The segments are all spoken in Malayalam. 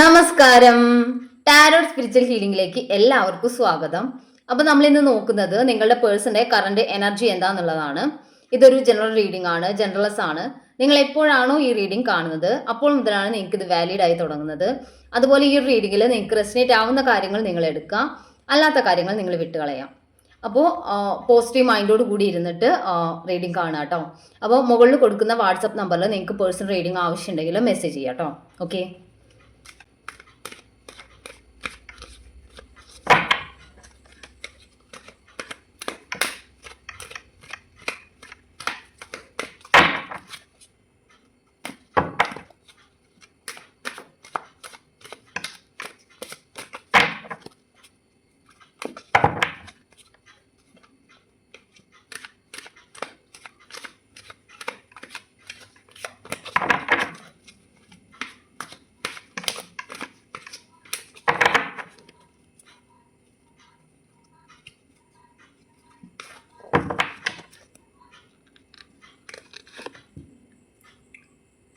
നമസ്കാരം. ടാരോട്ട് സ്പിരിച്വൽ ഹീലിംഗിലേക്ക് എല്ലാവർക്കും സ്വാഗതം. അപ്പൊ നമ്മൾ ഇന്ന് നോക്കുന്നത് നിങ്ങളുടെ പേഴ്സന്റെ കറണ്ട് എനർജി എന്താന്നുള്ളതാണ്. ഇതൊരു ജനറൽ റീഡിംഗ് ആണ് ജനറൽസ് ആണ്. നിങ്ങൾ എപ്പോഴാണോ ഈ റീഡിംഗ് കാണുന്നത് അപ്പോൾ മുതലാണ് നിങ്ങൾക്ക് ഇത് വാലിഡ് ആയി തുടങ്ങുന്നത്. അതുപോലെ ഈ റീഡിങ്ങിൽ നിങ്ങൾക്ക് റെസിനേറ്റ് ആവുന്ന കാര്യങ്ങൾ നിങ്ങൾ എടുക്കുക അല്ലാത്ത കാര്യങ്ങൾ നിങ്ങൾ വിട്ടുകളയാം. അപ്പോൾ പോസിറ്റീവ് മൈൻഡോട് കൂടി ഇരുന്നിട്ട് റീഡിംഗ് കാണുക കേട്ടോ. അപ്പോൾ മുകളിൽ കൊടുക്കുന്ന വാട്സപ്പ് നമ്പറിൽ നിങ്ങൾക്ക് പേഴ്സണൽ റീഡിംഗ് ആവശ്യമുണ്ടെങ്കിൽ മെസ്സേജ് ചെയ്യാം കേട്ടോ. ഓക്കെ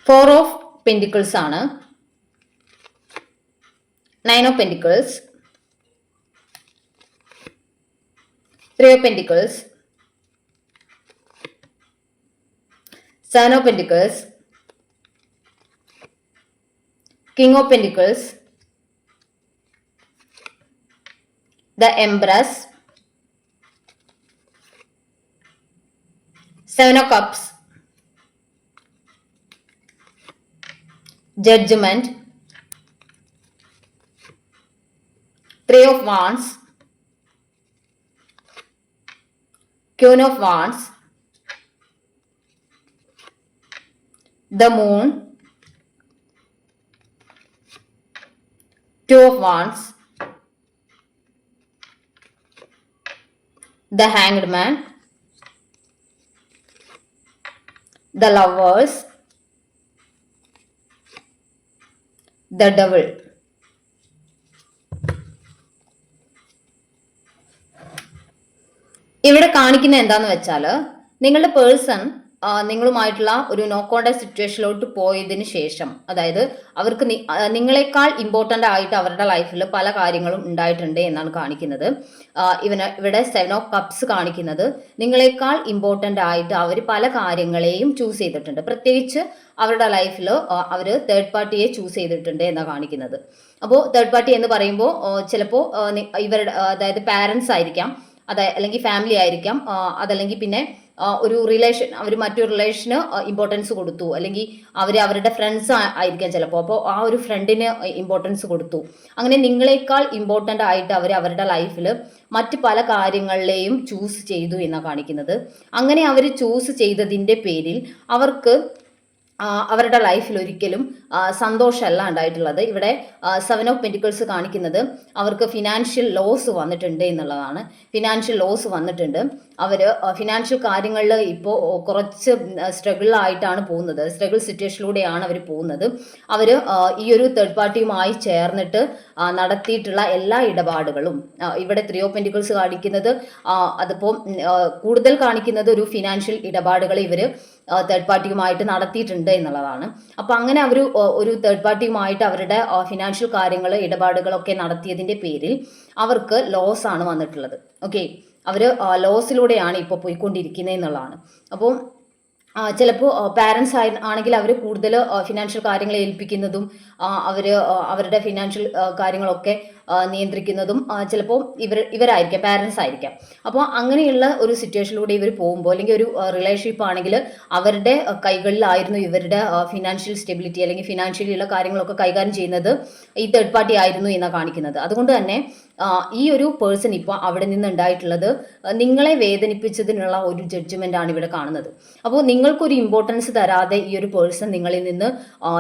ഫോർ ഓഫ് പെന്റിക്കിൾസ് ആണ്. Nine of pentacles three of pentacles seven of pentacles king of pentacles the empress seven of cups judgment. Three of wands. Queen of wands. The moon. Two of wands. The hanged man. The lovers the devil ഇവിടെ കാണിക്കുന്ന എന്താന്ന് വെച്ചാൽ നിങ്ങളുടെ പേഴ്സൺ നിങ്ങളുമായിട്ടുള്ള ഒരു നോ കോണ്ടാക്ട് സിറ്റുവേഷനിലോട്ട് പോയതിന് ശേഷം അതായത് അവർക്ക് നിങ്ങളെക്കാൾ ഇമ്പോർട്ടന്റ് ആയിട്ട് അവരുടെ ലൈഫിൽ പല കാര്യങ്ങളും ഉണ്ടായിട്ടുണ്ട് എന്നാണ് കാണിക്കുന്നത്. ഇവന് ഇവിടെ സെവൻ ഓഫ് കപ്സ് കാണിക്കുന്നത്. നിങ്ങളെക്കാൾ ഇമ്പോർട്ടന്റ് ആയിട്ട് അവർ പല കാര്യങ്ങളെയും ചൂസ് ചെയ്തിട്ടുണ്ട്. പ്രത്യേകിച്ച് അവരുടെ ലൈഫിൽ അവർ തേർഡ് പാർട്ടിയെ ചൂസ് ചെയ്തിട്ടുണ്ട് എന്നാണ് കാണിക്കുന്നത്. അപ്പോൾ തേർഡ് പാർട്ടി എന്ന് പറയുമ്പോൾ ചിലപ്പോൾ ഇവരുടെ അതായത് പാരൻസ് ആയിരിക്കാം അതായത് അല്ലെങ്കിൽ ഫാമിലി ആയിരിക്കാം അതല്ലെങ്കിൽ പിന്നെ ഒരു റിലേഷൻ അവർ മറ്റൊരു റിലേഷന് ഇമ്പോർട്ടൻസ് കൊടുത്തു. അല്ലെങ്കിൽ അവർ അവരുടെ ഫ്രണ്ട്സ് ആയിരിക്കാം ചിലപ്പോൾ. അപ്പോൾ ആ ഒരു ഫ്രണ്ടിന് ഇമ്പോർട്ടൻസ് കൊടുത്തു. അങ്ങനെ നിങ്ങളെക്കാൾ ഇമ്പോർട്ടന്റ് ആയിട്ട് അവർ അവരുടെ ലൈഫിൽ മറ്റ് പല കാര്യങ്ങളിലെയും ചൂസ് ചെയ്തു എന്നാണ് കാണിക്കുന്നത്. അങ്ങനെ അവർ ചൂസ് ചെയ്തതിന്റെ പേരിൽ അവർക്ക് അവരുടെ ലൈഫിൽ ഒരിക്കലും സന്തോഷമല്ല ഉണ്ടായിട്ടുള്ളത്. ഇവിടെ സെവൻ ഓഫ് പെന്റിക്കിൾസ് കാണിക്കുന്നത് അവർക്ക് ഫിനാൻഷ്യൽ ലോസ് വന്നിട്ടുണ്ട് എന്നുള്ളതാണ്. ഫിനാൻഷ്യൽ ലോസ് വന്നിട്ടുണ്ട്. അവർ ഫിനാൻഷ്യൽ കാര്യങ്ങളിൽ ഇപ്പോൾ കുറച്ച് സ്ട്രഗിൾ ആയിട്ടാണ് പോകുന്നത്. സ്ട്രഗിൾ സിറ്റുവേഷനിലൂടെയാണ് അവർ പോകുന്നത്. അവർ ഈ ഒരു തേർഡ് പാർട്ടിയുമായി ചേർന്നിട്ട് നടത്തിയിട്ടുള്ള എല്ലാ ഇടപാടുകളും ഇവിടെ ത്രീ ഓഫ് പെന്റിക്കിൾസ് കാണിക്കുന്നത് അതിപ്പോൾ കൂടുതൽ കാണിക്കുന്നത് ഒരു ഫിനാൻഷ്യൽ ഇടപാടുകൾ ഇവർ തേർഡ് പാർട്ടിയുമായിട്ട് നടത്തിയിട്ടുണ്ട് എന്നുള്ളതാണ്. അപ്പോൾ അങ്ങനെ അവർ ഒരു തേർഡ് പാർട്ടിയുമായിട്ട് അവരുടെ ഫിനാൻഷ്യൽ കാര്യങ്ങൾ ഇടപാടുകളൊക്കെ നടത്തിയതിന്റെ പേരിൽ അവർക്ക് ലോസ് ആണ് വന്നിട്ടുള്ളത്. ഓക്കെ അവർ ലോസിലൂടെയാണ് ഇപ്പോൾ പോയിക്കൊണ്ടിരിക്കുന്നത് എന്നുള്ളതാണ്. അപ്പോൾ ചിലപ്പോൾ പാരൻസ് ആയി ആണെങ്കിൽ അവർ കൂടുതൽ ഫിനാൻഷ്യൽ കാര്യങ്ങൾ ഏൽപ്പിക്കുന്നതും അവർ അവരുടെ ഫിനാൻഷ്യൽ കാര്യങ്ങളൊക്കെ നിയന്ത്രിക്കുന്നതും ചിലപ്പോൾ ഇവർ ഇവരായിരിക്കാം പാരൻസ് ആയിരിക്കാം. അപ്പോൾ അങ്ങനെയുള്ള ഒരു സിറ്റുവേഷനിലൂടെ ഇവർ പോകുമ്പോൾ അല്ലെങ്കിൽ ഒരു റിലേഷൻഷിപ്പ് ആണെങ്കിൽ അവരുടെ കൈകളിലായിരുന്നു ഇവരുടെ ഫിനാൻഷ്യൽ സ്റ്റെബിലിറ്റി അല്ലെങ്കിൽ ഫിനാൻഷ്യലി ഉള്ള കാര്യങ്ങളൊക്കെ കൈകാര്യം ചെയ്യുന്നത് ഈ തേർഡ് പാർട്ടി ആയിരുന്നു എന്നാണ് കാണിക്കുന്നത്. അതുകൊണ്ട് തന്നെ ഈ ഒരു പേഴ്സൺ ഇപ്പോൾ അവിടെ നിന്ന് ഉണ്ടായിട്ടുള്ളത് നിങ്ങളെ വേദനിപ്പിച്ചതിനുള്ള ഒരു ജഡ്ജ്മെന്റ് ആണ് ഇവിടെ കാണുന്നത്. അപ്പോൾ നിങ്ങൾക്കൊരു ഇമ്പോർട്ടൻസ് തരാതെ ഈ ഒരു പേഴ്സൺ നിങ്ങളിൽ നിന്ന്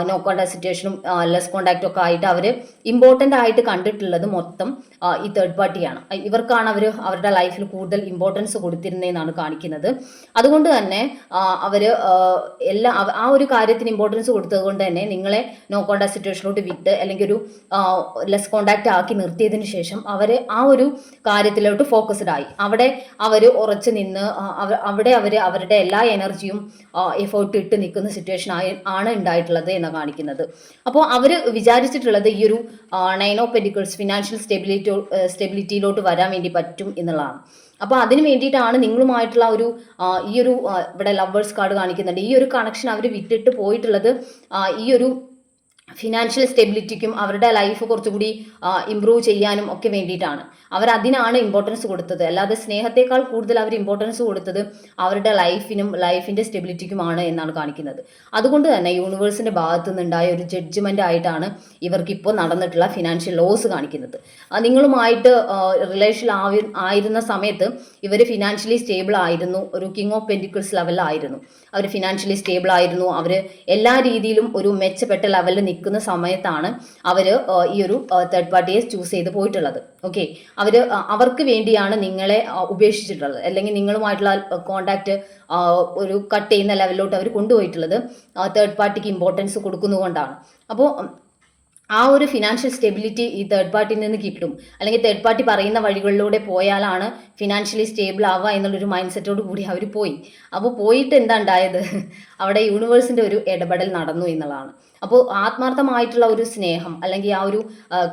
നോ കോണ്ടാക്ട് സിറ്റുവേഷനും ലെസ് കോണ്ടാക്റ്റും ഒക്കെ ആയിട്ട് അവർ ഇമ്പോർട്ടന്റ് ആയിട്ട് കണ്ടിട്ടുള്ളത് മൊത്തം ആ, ഈ തേർഡ് പാർട്ടിയാണ് ഇവർക്കാണ് അവർ അവരുടെ ലൈഫിൽ കൂടുതൽ ഇമ്പോർട്ടൻസ് കൊടുത്തിരുന്നതെന്നാണ് കാണിക്കുന്നത്. അതുകൊണ്ട് തന്നെ അവർ എല്ലാ ആ ഒരു കാര്യത്തിന് ഇമ്പോർട്ടൻസ് കൊടുത്തത് കൊണ്ട് തന്നെ നിങ്ങളെ നോ കോണ്ടാക്ട് സിറ്റുവേഷനിലോട്ട് വിട്ട് അല്ലെങ്കിൽ ഒരു ലെസ് കോണ്ടാക്റ്റ് ആക്കി നിർത്തിയതിന് ശേഷം അവർ ആ ഒരു കാര്യത്തിലോട്ട് ഫോക്കസ്ഡ് ആയി. അവിടെ അവർ ഉറച്ചു നിന്ന് അവിടെ അവർ അവരുടെ എല്ലാ എനർജിയും എഫേർട്ട് ഇട്ട് നിൽക്കുന്ന സിറ്റുവേഷൻ ആയി ആണ് ഉണ്ടായിട്ടുള്ളത് എന്ന് കാണിക്കുന്നത്. അപ്പോൾ അവർ വിചാരിച്ചിട്ടുള്ളത് ഈ ഒരു നൈൻ ഓഫ് ഫിനാൻഷ്യൽ സ്റ്റെബിലിറ്റി സ്റ്റെബിലിറ്റിയിലോട്ട് വരാൻ വേണ്ടി പറ്റും എന്നുള്ളതാണ്. അപ്പോൾ അതിന് വേണ്ടിയിട്ടാണ് നിങ്ങളുമായിട്ടുള്ള ഒരു ഈ ഒരു ഇവിടെ ലവേഴ്സ് കാർഡ് കാണിക്കുന്നുണ്ട്. ഈ ഒരു കണക്ഷൻ അവർ വിട്ടിട്ട് പോയിട്ടുള്ളത് ഈ ഒരു ഫിനാൻഷ്യൽ സ്റ്റെബിലിറ്റിക്കും അവരുടെ ലൈഫ് കുറച്ചുകൂടി ഇമ്പ്രൂവ് ചെയ്യാനും ഒക്കെ വേണ്ടിയിട്ടാണ്. അവർ അതിനാണ് ഇമ്പോർട്ടൻസ് കൊടുത്തത്. അല്ലാതെ സ്നേഹത്തെക്കാൾ കൂടുതൽ അവർ ഇമ്പോർട്ടൻസ് കൊടുത്തത് അവരുടെ ലൈഫിനും ലൈഫിന്റെ സ്റ്റെബിലിറ്റിക്കുമാണ് എന്നാണ് കാണിക്കുന്നത്. അതുകൊണ്ട് തന്നെ യൂണിവേഴ്സിന്റെ ഭാഗത്തു നിന്നുണ്ടായ ഒരു ജഡ്ജ്മെന്റ് ആയിട്ടാണ് ഇവർക്ക് ഇപ്പോൾ നടന്നിട്ടുള്ള ഫിനാൻഷ്യൽ ലോസ് കാണിക്കുന്നത്. നിങ്ങളുമായിട്ട് റിലേഷൻ ആവി ആയിരുന്ന സമയത്ത് ഇവർ ഫിനാൻഷ്യലി സ്റ്റേബിൾ ആയിരുന്നു. ഒരു കിങ് ഓഫ് പെന്റിക്കിൾസ് ലെവലിലായിരുന്നു അവർ ഫിനാൻഷ്യലി സ്റ്റേബിൾ ആയിരുന്നു. അവർ എല്ലാ രീതിയിലും ഒരു മെച്ചപ്പെട്ട ലെവലിൽ നിൽക്കുന്ന സമയത്താണ് അവർ ഈ ഒരു തേർഡ് പാർട്ടിയെ ചൂസ് ചെയ്ത് പോയിട്ടുള്ളത്. ഓക്കെ അവർ അവർക്ക് വേണ്ടിയാണ് നിങ്ങളെ ഉപേക്ഷിച്ചിട്ടുള്ളത്. അല്ലെങ്കിൽ നിങ്ങളുമായിട്ടുള്ള കോണ്ടാക്ട് ഒരു കട്ട് ചെയ്യുന്ന ലെവലിലോട്ട് അവർ കൊണ്ടുപോയിട്ടുള്ളത് തേർഡ് പാർട്ടിക്ക് ഇമ്പോർട്ടൻസ് കൊടുക്കുന്നതുകൊണ്ടാണ്. അപ്പോൾ ആ ഒരു ഫിനാൻഷ്യൽ സ്റ്റെബിലിറ്റി ഈ തേർഡ് പാർട്ടിയിൽ നിന്ന് കിട്ടും. അല്ലെങ്കിൽ തേർഡ് പാർട്ടി പറയുന്ന വഴികളിലൂടെ പോയാലാണ് ഫിനാൻഷ്യലി സ്റ്റേബിൾ ആവുക എന്നുള്ളൊരു മൈൻഡ് സെറ്റോട് കൂടി അവർ പോയി. അപ്പോൾ പോയിട്ട് എന്താ ഉണ്ടായത്? അവിടെ യൂണിവേഴ്സിന്റെ ഒരു ഇടപെടൽ നടന്നു എന്നുള്ളതാണ്. അപ്പോൾ ആത്മാർത്ഥമായിട്ടുള്ള ഒരു സ്നേഹം അല്ലെങ്കിൽ ആ ഒരു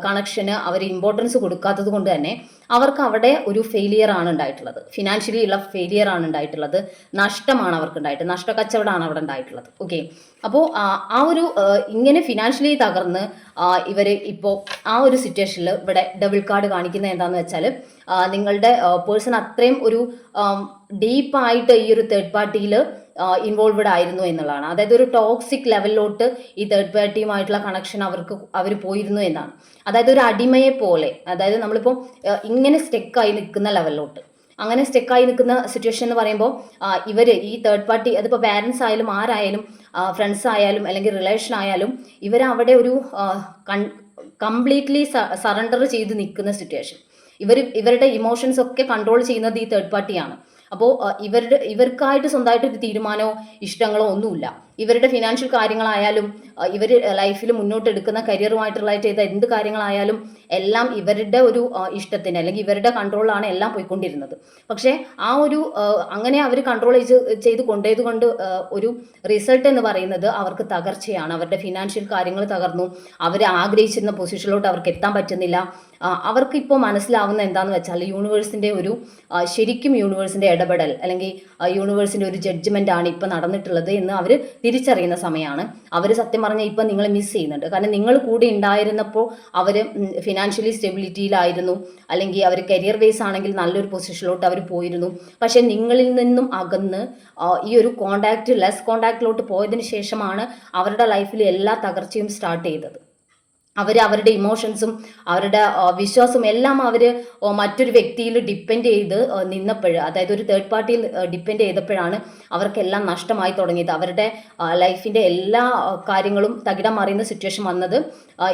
കണക്ഷന് അവർ ഇമ്പോർട്ടൻസ് കൊടുക്കാത്തത് കൊണ്ട് തന്നെ അവർക്ക് അവിടെ ഒരു ഫെയിലിയർ ആണ് ഉണ്ടായിട്ടുള്ളത്. ഫിനാൻഷ്യലി ഉള്ള ഫെയിലിയർ ആണ് ഉണ്ടായിട്ടുള്ളത്. നഷ്ടമാണ് അവർക്ക് ഉണ്ടായിട്ട് നഷ്ടക്കച്ചവടമാണ് അവിടെ ഉണ്ടായിട്ടുള്ളത്. ഓക്കെ അപ്പോൾ ആ ഒരു ഇങ്ങനെ ഫിനാൻഷ്യലി തകർന്ന് ഇവർ ഇപ്പോൾ ആ ഒരു സിറ്റുവേഷനിൽ ഇവിടെ ഡബിൾ കാർഡ് കാണിക്കുന്നത് എന്താണെന്ന് വെച്ചാൽ നിങ്ങളുടെ പേഴ്സൺ അത്രയും ഒരു ഡീപ്പായിട്ട് ഈ ഒരു തേർഡ് പാർട്ടിയിൽ ഇൻവോൾവഡ് ആയിരുന്നു എന്നുള്ളതാണ്. അതായത് ഒരു ടോക്സിക് ലെവലിലോട്ട് ഈ തേർഡ് പാർട്ടിയുമായിട്ടുള്ള കണക്ഷൻ അവർക്ക് അവർ പോയിരുന്നു എന്നാണ്. അതായത് ഒരു അടിമയെ പോലെ അതായത് നമ്മളിപ്പോൾ ഇങ്ങനെ സ്റ്റെക്കായി നിൽക്കുന്ന ലെവലിലോട്ട് അങ്ങനെ സ്റ്റെക്കായി നിൽക്കുന്ന സിറ്റുവേഷൻ എന്ന് പറയുമ്പോൾ ഇവർ ഈ തേർഡ് പാർട്ടി അതിപ്പോൾ പാരൻസ് ആയാലും ആരായാലും ഫ്രണ്ട്സ് ആയാലും അല്ലെങ്കിൽ റിലേഷൻ ആയാലും ഇവർ അവിടെ ഒരു കംപ്ലീറ്റ്ലി സറണ്ടർ ചെയ്ത് നിൽക്കുന്ന സിറ്റുവേഷൻ ഇവർ ഇവരുടെ ഇമോഷൻസ് ഒക്കെ കൺട്രോൾ ചെയ്യുന്നത് ഈ തേർഡ് പാർട്ടിയാണ് അപ്പോൾ ഇവരുടെ ഇവർക്കായിട്ട് സ്വന്തമായിട്ട് ഒരു തീരുമാനമോ ഇഷ്ടങ്ങളോ ഒന്നുമില്ല. ഇവരുടെ ഫിനാൻഷ്യൽ കാര്യങ്ങളായാലും ഇവർ ലൈഫിൽ മുന്നോട്ട് എടുക്കുന്ന കരിയറുമായിട്ടുള്ള ചെയ്ത എന്ത് കാര്യങ്ങളായാലും എല്ലാം ഇവരുടെ ഒരു ഇഷ്ടത്തിന് അല്ലെങ്കിൽ ഇവരുടെ കൺട്രോളിലാണ് എല്ലാം പോയിക്കൊണ്ടിരുന്നത്. പക്ഷേ ആ ഒരു അങ്ങനെ അവർ കൺട്രോൾ ചെയ്ത് കൊണ്ടുപോയത് കൊണ്ട് ഒരു റിസൾട്ട് എന്ന് പറയുന്നത് അവർക്ക് തകർച്ചയാണ്. അവരുടെ ഫിനാൻഷ്യൽ കാര്യങ്ങൾ തകർന്നു. അവർ ആഗ്രഹിച്ചിരുന്ന പൊസിഷനിലോട്ട് അവർക്ക് എത്താൻ പറ്റുന്നില്ല. അവർക്ക് ഇപ്പോൾ മനസ്സിലാവുന്ന എന്താന്ന് വെച്ചാൽ യൂണിവേഴ്സിന്റെ ഒരു ശരിക്കും യൂണിവേഴ്സിന്റെ ഇടപെടൽ അല്ലെങ്കിൽ യൂണിവേഴ്സിന്റെ ഒരു ജഡ്ജ്മെന്റ് ആണ് ഇപ്പോൾ നടന്നിട്ടുള്ളത് എന്ന് അവർ തിരിച്ചറിയുന്ന സമയമാണ് അവർ സത്യം പറഞ്ഞാൽ ഇപ്പം നിങ്ങളെ മിസ് ചെയ്യുന്നുണ്ട്. കാരണം നിങ്ങൾ കൂടെ ഉണ്ടായിരുന്നപ്പോൾ അവർ ഫിനാൻഷ്യലി സ്റ്റെബിലിറ്റിയിലായിരുന്നു അല്ലെങ്കിൽ അവർ കരിയർ ബേസ് ആണെങ്കിൽ നല്ലൊരു പൊസിഷനിലോട്ട് അവർ പോയിരുന്നു. പക്ഷേ നിങ്ങളിൽ നിന്നും അകന്ന് ഈ ഒരു കോണ്ടാക്റ്റ് ലെസ് കോണ്ടാക്റ്റിലോട്ട് പോയതിന് ശേഷമാണ് അവരുടെ ലൈഫിൽ എല്ലാ തകർച്ചയും സ്റ്റാർട്ട് ചെയ്തത്. അവർ അവരുടെ ഇമോഷൻസും അവരുടെ വിശ്വാസം വിശ്വാസവും എല്ലാം അവർ മറ്റൊരു വ്യക്തിയിൽ ഡിപ്പെൻഡ് ചെയ്ത് നിന്നപ്പോൾ അതായത് ഒരു തേർഡ് പാർട്ടിയിൽ ഡിപ്പെൻഡ് ചെയ്തപ്പോഴാണ് അവർക്കെല്ലാം നഷ്ടമായി തുടങ്ങിയത്. അവരുടെ ലൈഫിന്റെ എല്ലാ കാര്യങ്ങളും തകിടം മറിയുന്ന സിറ്റുവേഷൻ വന്നത്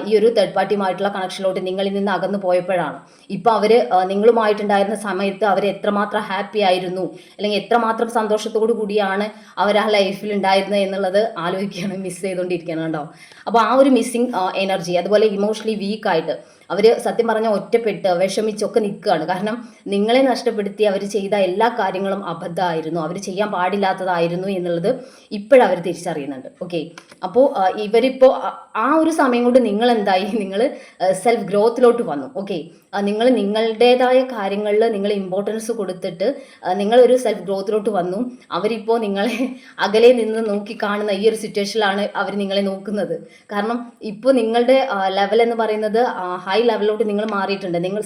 ഈ ഒരു തേർഡ് പാർട്ടിയുമായിട്ടുള്ള കണക്ഷനിലോട്ട് നിങ്ങളിൽ നിന്ന് അകന്നു പോയപ്പോഴാണ്. ഇപ്പോൾ അവർ നിങ്ങളുമായിട്ടുണ്ടായിരുന്ന സമയത്ത് അവർ എത്രമാത്രം ഹാപ്പി ആയിരുന്നു അല്ലെങ്കിൽ എത്രമാത്രം സന്തോഷത്തോടു കൂടിയാണ് അവർ ആ ലൈഫിൽ ഉണ്ടായിരുന്നത് എന്നുള്ളത് ആലോചിക്കുകയാണ് മിസ് ചെയ്തുകൊണ്ടിരിക്കുകയാണ് കേട്ടോ അപ്പോൾ ആ ഒരു മിസ്സിങ് എനർജി അതുപോലെ ഇമോഷണലി വീക്കായിട്ട് അവർ സത്യം പറഞ്ഞാൽ ഒറ്റപ്പെട്ട് വിഷമിച്ചൊക്കെ നിൽക്കുകയാണ് കാരണം നിങ്ങളെ നഷ്ടപ്പെടുത്തി അവർ ചെയ്ത എല്ലാ കാര്യങ്ങളും അബദ്ധമായിരുന്നു. അവർ ചെയ്യാൻ പാടില്ലാത്തതായിരുന്നു എന്നുള്ളത് ഇപ്പോഴവർ തിരിച്ചറിയുന്നുണ്ട്. ഓക്കെ അപ്പോൾ ഇവരിപ്പോൾ ആ ഒരു സമയം കൊണ്ട് നിങ്ങൾ എന്തായി നിങ്ങൾ സെൽഫ് ഗ്രോത്തിലോട്ട് വന്നു ഓക്കെ നിങ്ങൾ നിങ്ങളുടേതായ കാര്യങ്ങളിൽ നിങ്ങൾ ഇമ്പോർട്ടൻസ് കൊടുത്തിട്ട് നിങ്ങളൊരു സെൽഫ് ഗ്രോത്തിലോട്ട് വന്നു. അവരിപ്പോൾ നിങ്ങളെ അകലെ നിന്ന് നോക്കി കാണുന്ന ഈ ഒരു സിറ്റുവേഷനിലാണ് അവർ നിങ്ങളെ നോക്കുന്നത്. കാരണം ഇപ്പോൾ നിങ്ങളുടെ ലെവൽ എന്ന് പറയുന്നത് ഹൈ ലെവലിലോട്ട് നിങ്ങൾ മാറിയിട്ടുണ്ട്. നിങ്ങൾ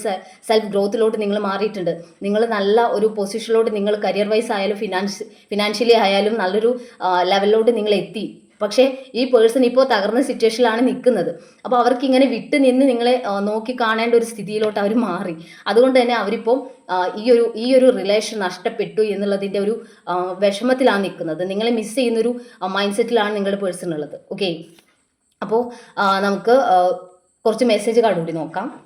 സെൽഫ് ഗ്രോത്തിലോട്ട് നിങ്ങൾ മാറിയിട്ടുണ്ട്. നിങ്ങൾ നല്ല ഒരു പൊസിഷനിലോട്ട് നിങ്ങൾ കരിയർ വൈസ് ആയാലും ഫിനാൻസ് ഫിനാൻഷ്യലി ആയാലും നല്ലൊരു ലെവലിലോട്ട് നിങ്ങൾ എത്തി. പക്ഷേ ഈ പേഴ്സൺ ഇപ്പോൾ തകർന്ന സിറ്റുവേഷനിലാണ് നിൽക്കുന്നത്. അപ്പോൾ അവർക്ക് ഇങ്ങനെ വിട്ട് നിന്ന് നിങ്ങളെ നോക്കി കാണേണ്ട ഒരു സ്ഥിതിയിലോട്ട് അവർ മാറി. അതുകൊണ്ട് തന്നെ അവരിപ്പോൾ ഈ ഒരു ഈ ഒരു റിലേഷൻ നഷ്ടപ്പെട്ടു എന്നുള്ളതിന്റെ ഒരു വിഷമത്തിലാണ് നിൽക്കുന്നത്. നിങ്ങളെ മിസ് ചെയ്യുന്നൊരു മൈൻഡ് സെറ്റിലാണ് നിങ്ങളുടെ പേഴ്സൺ ഉള്ളത്. ഓക്കെ അപ്പോൾ നമുക്ക് കുറച്ച് മെസ്സേജ് കാർഡ് കൂടി നോക്കാം.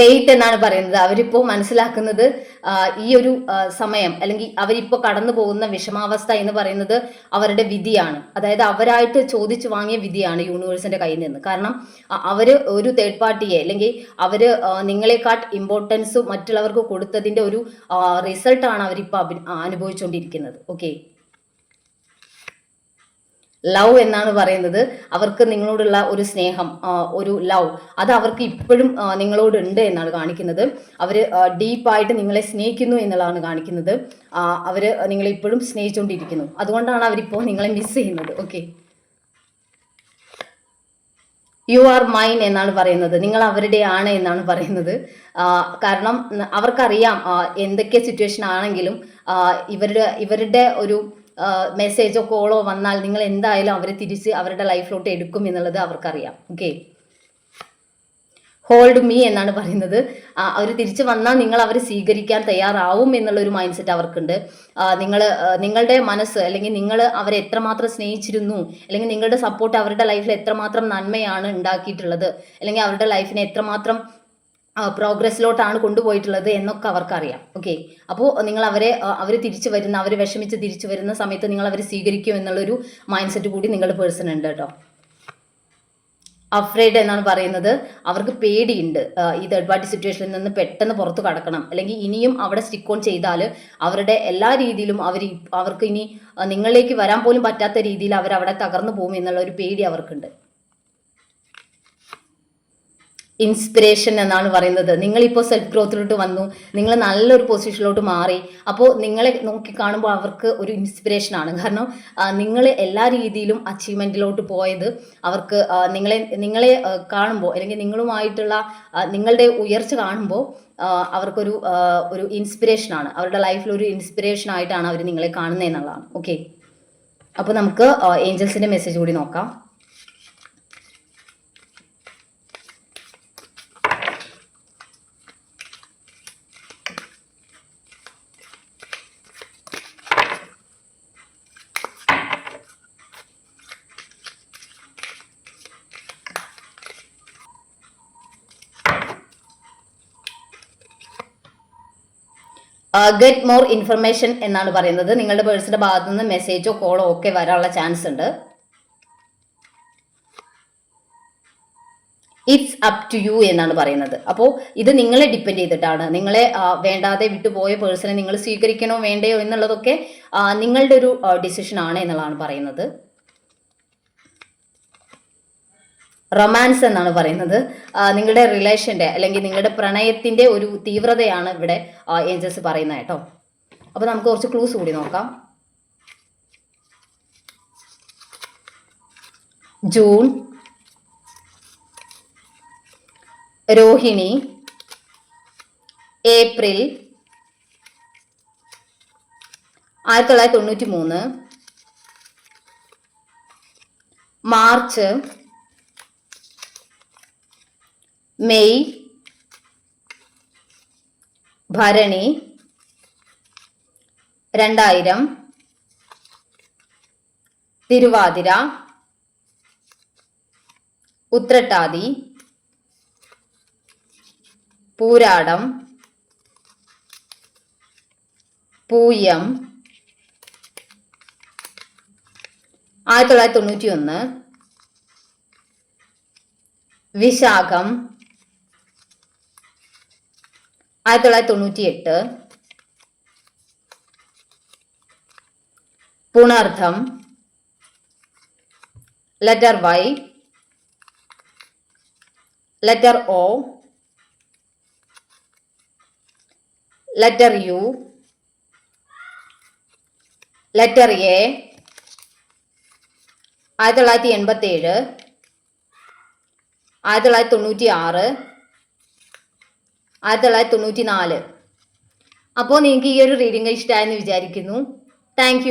ഫെയ്റ്റ് എന്നാണ് പറയുന്നത്. അവരിപ്പോ മനസ്സിലാക്കുന്നത് ഈ ഒരു സമയം അല്ലെങ്കിൽ അവരിപ്പോ കടന്നു പോകുന്ന വിഷമാവസ്ഥ എന്ന് പറയുന്നത് അവരുടെ വിധിയാണ്. അതായത് അവരായിട്ട് ചോദിച്ചു വാങ്ങിയ വിധിയാണ് യൂണിവേഴ്സിന്റെ കയ്യിൽ നിന്ന്. കാരണം അവർ ഒരു തേർഡ് പാർട്ടിയെ അല്ലെങ്കിൽ അവർ നിങ്ങളെക്കാട്ട് ഇമ്പോർട്ടൻസ് മറ്റുള്ളവർക്ക് കൊടുത്തതിന്റെ ഒരു റിസൾട്ടാണ് അവരിപ്പോ അഭി- അനുഭവിച്ചുകൊണ്ടിരിക്കുന്നത് ഓക്കെ ലവ് എന്നാണ് പറയുന്നത്. അവർക്ക് നിങ്ങളോടുള്ള ഒരു സ്നേഹം ഒരു ലവ് അത് അവർക്ക് ഇപ്പോഴും നിങ്ങളോട് ഉണ്ട് എന്നാണ് കാണിക്കുന്നത്. അവർ ഡീപ്പായിട്ട് നിങ്ങളെ സ്നേഹിക്കുന്നു എന്നുള്ളതാണ് കാണിക്കുന്നത്. അവർ നിങ്ങളെ ഇപ്പോഴും സ്നേഹിച്ചുകൊണ്ടിരിക്കുന്നു അതുകൊണ്ടാണ് അവരിപ്പോൾ നിങ്ങളെ മിസ് ചെയ്യുന്നത്. ഓക്കെ യു ആർ മൈൻ എന്നാണ് പറയുന്നത്. നിങ്ങൾ അവരുടെ ആണ് എന്നാണ് പറയുന്നത്. കാരണം അവർക്കറിയാം എന്തൊക്കെ സിറ്റുവേഷൻ ആണെങ്കിലും ഇവരുടെ ഇവരുടെ ഒരു മെസ്സേജോ കോളോ വന്നാൽ നിങ്ങൾ എന്തായാലും അവരെ തിരിച്ച് അവരുടെ ലൈഫിലോട്ട് എടുക്കും എന്നുള്ളത് അവർക്കറിയാം. ഓക്കെ ഹോൾഡ് മീ എന്നാണ് പറയുന്നത്. അവർ തിരിച്ചു വന്നാൽ നിങ്ങൾ അവർ സ്വീകരിക്കാൻ തയ്യാറാവും എന്നുള്ള ഒരു മൈൻഡ് സെറ്റ് അവർക്കുണ്ട് നിങ്ങൾ നിങ്ങളുടെ മനസ്സ് അല്ലെങ്കിൽ നിങ്ങൾ അവരെ എത്രമാത്രം സ്നേഹിച്ചിരുന്നു അല്ലെങ്കിൽ നിങ്ങളുടെ സപ്പോർട്ട് അവരുടെ ലൈഫിൽ എത്രമാത്രം നന്മയാണ് ഉണ്ടാക്കിയിട്ടുള്ളത് അല്ലെങ്കിൽ അവരുടെ ലൈഫിനെ എത്രമാത്രം പ്രോഗ്രസ്സിലോട്ടാണ് കൊണ്ടുപോയിട്ടുള്ളത് എന്നൊക്കെ അവർക്കറിയാം. ഓക്കെ അപ്പോൾ നിങ്ങൾ അവരെ അവർ തിരിച്ചു വരുന്ന അവർ വിഷമിച്ച് തിരിച്ചു വരുന്ന സമയത്ത് നിങ്ങൾ അവരെ സ്വീകരിക്കും എന്നുള്ളൊരു മൈൻഡ് സെറ്റ് കൂടി നിങ്ങളുടെ പേഴ്സൺ ഉണ്ട് കേട്ടോ. അഫ്രൈഡ് എന്നാണ് പറയുന്നത്. അവർക്ക് പേടിയുണ്ട്. ഈ തേർഡ് പാർട്ടി സിറ്റുവേഷനിൽ നിന്ന് പെട്ടെന്ന് പുറത്ത് കടക്കണം. അല്ലെങ്കിൽ ഇനിയും അവിടെ സ്റ്റിക്ക് ഓൺ ചെയ്താൽ അവരുടെ എല്ലാ രീതിയിലും അവർ അവർക്ക് ഇനി നിങ്ങളിലേക്ക് വരാൻ പോലും പറ്റാത്ത രീതിയിൽ അവർ അവിടെ തകർന്നു പോകും എന്നുള്ള ഒരു പേടി അവർക്കുണ്ട്. ഇൻസ്പിറേഷൻ എന്നാണ് പറയുന്നത്. നിങ്ങളിപ്പോൾ സെൽഫ് ഗ്രോത്തിലോട്ട് വന്നു. നിങ്ങൾ നല്ലൊരു പൊസിഷനിലോട്ട് മാറി. അപ്പോൾ നിങ്ങളെ നോക്കി കാണുമ്പോൾ അവർക്ക് ഒരു ഇൻസ്പിറേഷൻ ആണ്. കാരണം നിങ്ങൾ എല്ലാ രീതിയിലും അച്ചീവ്മെന്റിലോട്ട് പോയത് അവർക്ക് നിങ്ങളെ നിങ്ങളെ കാണുമ്പോൾ അല്ലെങ്കിൽ നിങ്ങളുമായിട്ടുള്ള നിങ്ങളുടെ ഉയർച്ച കാണുമ്പോൾ അവർക്കൊരു ഒരു ഇൻസ്പിറേഷൻ ആണ്. അവരുടെ ലൈഫിൽ ഒരു ഇൻസ്പിറേഷൻ ആയിട്ടാണ് അവർ നിങ്ങളെ കാണുന്നത് എന്നുള്ളതാണ് ഓക്കെ അപ്പോൾ നമുക്ക് ഏഞ്ചൽസിന്റെ മെസ്സേജ് കൂടി നോക്കാം. ഗെറ്റ് മോർ ഇൻഫർമേഷൻ എന്നാണ് പറയുന്നത്. നിങ്ങളുടെ പേഴ്സിന്റെ ഭാഗത്തു നിന്ന് മെസ്സേജോ കോളോ ഒക്കെ വരാനുള്ള ചാൻസ് ഉണ്ട്. ഇറ്റ്സ് അപ് ടു യു എന്നാണ് പറയുന്നത്. അപ്പോൾ ഇത് നിങ്ങളെ ഡിപ്പെൻഡ് ചെയ്തിട്ടാണ്. നിങ്ങളെ വേണ്ടാതെ വിട്ടുപോയ പേഴ്സണെ നിങ്ങൾ സ്വീകരിക്കണോ വേണ്ടയോ എന്നുള്ളതൊക്കെ നിങ്ങളുടെ ഒരു ഡിസിഷൻ ആണ് എന്നുള്ളതാണ് പറയുന്നത്. റൊമാൻസ് എന്നാണ് പറയുന്നത്. നിങ്ങളുടെ റിലേഷന്റെ അല്ലെങ്കിൽ നിങ്ങളുടെ പ്രണയത്തിന്റെ ഒരു തീവ്രതയാണ് ഇവിടെ ഏഞ്ചൽസ് പറയുന്നത് കേട്ടോ. അപ്പോൾ നമുക്ക് കുറച്ച് ക്ലൂസ് കൂടി നോക്കാം. ജൂൺ രോഹിണി ഏപ്രിൽ ആയിരത്തി തൊള്ളായിരത്തി തൊണ്ണൂറ്റി മൂന്ന് മാർച്ച് മെയ് ഭരണി രണ്ടായിരം തിരുവാതിര ഉത്രട്ടാതി പൂരാടം പൂയം ആയിരത്തി തൊള്ളായിരത്തി തൊണ്ണൂറ്റി ഒന്ന് വിശാഖം ആയിരത്തി തൊള്ളായിരത്തി തൊണ്ണൂറ്റി എട്ട് പുണർദ്ധം letter Y letter O letter U letter A ആയിരത്തി തൊള്ളായിരത്തി എൺപത്തി ഏഴ് ആയിരത്തി തൊള്ളായിരത്തി തൊണ്ണൂറ്റി ആറ് ആയിരത്തി തൊള്ളായിരത്തി തൊണ്ണൂറ്റി നാല് അപ്പോൾ നിങ്ങൾക്ക് ഈ ഒരു റീഡിംഗ് ഇഷ്ടമായെന്ന് വിചാരിക്കുന്നു. താങ്ക്